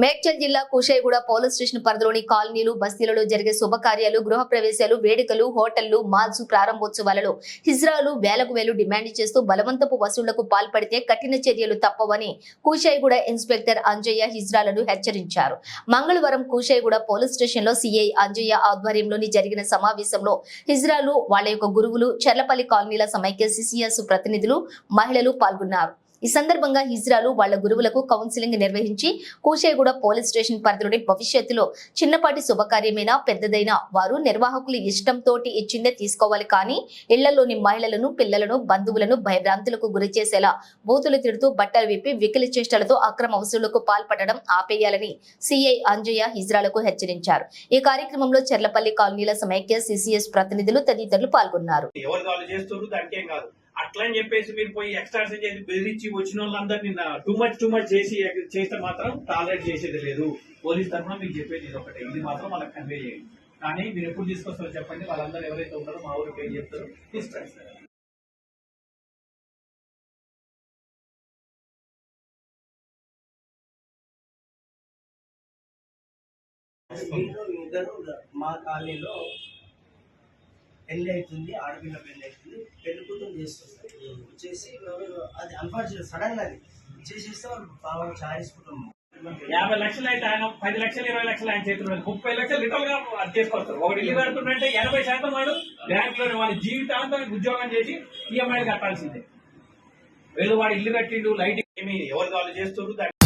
మేడ్చల్ జిల్లా Kushaiguda police station పరిధిలోని కాలనీలు బస్తీలలో జరిగే శుభకార్యాలు గృహ ప్రవేశాలు వేడుకలు హోటళ్ళు మాల్స్ ప్రారంభోత్సవాలలో హిజ్రాలు వేలకు వేలు డిమాండ్ చేస్తూ బలవంతపు వసూళ్ళకు పాల్పడితే కఠిన చర్యలు తప్పవని కూషాయిగూడ ఇన్స్పెక్టర్ అంజయ్య హిజ్రాలను హెచ్చరించారు. మంగళవారం కూషాయిగూడ పోలీస్ స్టేషన్లో సిఐ అంజయ్య ఆధ్వర్యంలోని జరిగిన సమావేశంలో హిజ్రాలు వాళ్ళ యొక్క గురువులు చెర్లపల్లి కాలనీల సమైక్య సిసిఎస్ ప్రతినిధులు మహిళలు పాల్గొన్నారు. ఈ సందర్భంగా హిజ్రాలు వాళ్ళ గురువులకు కౌన్సిలింగ్ నిర్వహించి కూషేగూడ పోలీస్ స్టేషన్ పరిధిలోని భవిష్యత్తులో చిన్నపాటి శుభకార్యమైనా పెద్దదైనా వారు నిర్వాహకులు ఇష్టంతో ఇచ్చిందే తీసుకోవాలి. కానీ ఇళ్ళలోని మహిళలను పిల్లలను బంధువులను భయభ్రాంతులకు గురి చేసేలా బూతులు తిడుతూ బట్టలు విప్పి వికిలి చేష్టలతో అక్రమ వసూళ్ళకు పాల్పడడం ఆపేయాలని సిఐ అంజయ్య హిజ్రాలకు హెచ్చరించారు. ఈ కార్యక్రమంలో చెర్లపల్లి కాలనీల సమైక్య సిసిఎస్ ప్రతినిధులు తదితరులు పాల్గొన్నారు. అట్లని అట్లా అని చెప్పేసి మీరు పోయి ఎక్స్ట్రాక్షన్ చేసి బెదిరించి వచ్చిన వాళ్ళందరినీ టూ మచ్ టూ మచ్ చేసి చేస్తే మాత్రం టాలరేట్ చేసేది లేదు. పోలీస్ తరఫున మీకు చెప్పేది ఇది ఒకటే. ఇది మాత్రం వాళ్ళకి కన్వే చేయండి. కానీ మీరు ఎప్పుడు తీసుకొస్తారో చెప్పండి. వాళ్ళందరూ ఎవరైతే ఉంటారో మా ఊరికి ఏం చెప్తారో తీసుకొస్తారు మా కాలనీలో పెళ్ళి అవుతుంది ఆడపిల్ల పెళ్ళి అవుతుంది పెళ్ళి కూతురు చేస్తుంది చేసి ఎవరు- అది అన్ఫార్చునేట్ సడన్గా అది. చేసేస్తే వాళ్ళు బాగా చాయసుకుంటాం యాభై లక్షలు అయితే ఆయన పది లక్షలు ఇరవై లక్షలు ఆయన చేతులు ముప్పై లక్షలు లిటరల్గా అది చేసుకొస్తారు. ఒకటి ఇల్లు కడుతుంటే ఎనభై శాతం వాడు బ్యాంక్లో వాడి జీవితాంతం ఉద్యోగం చేసి ఈఎంఐ కట్టాల్సిందే. వీళ్ళు వాడు ఇల్లు కట్టిండు లైట్ ఏమి ఎవరు వాళ్ళు చేస్తారు దాన్ని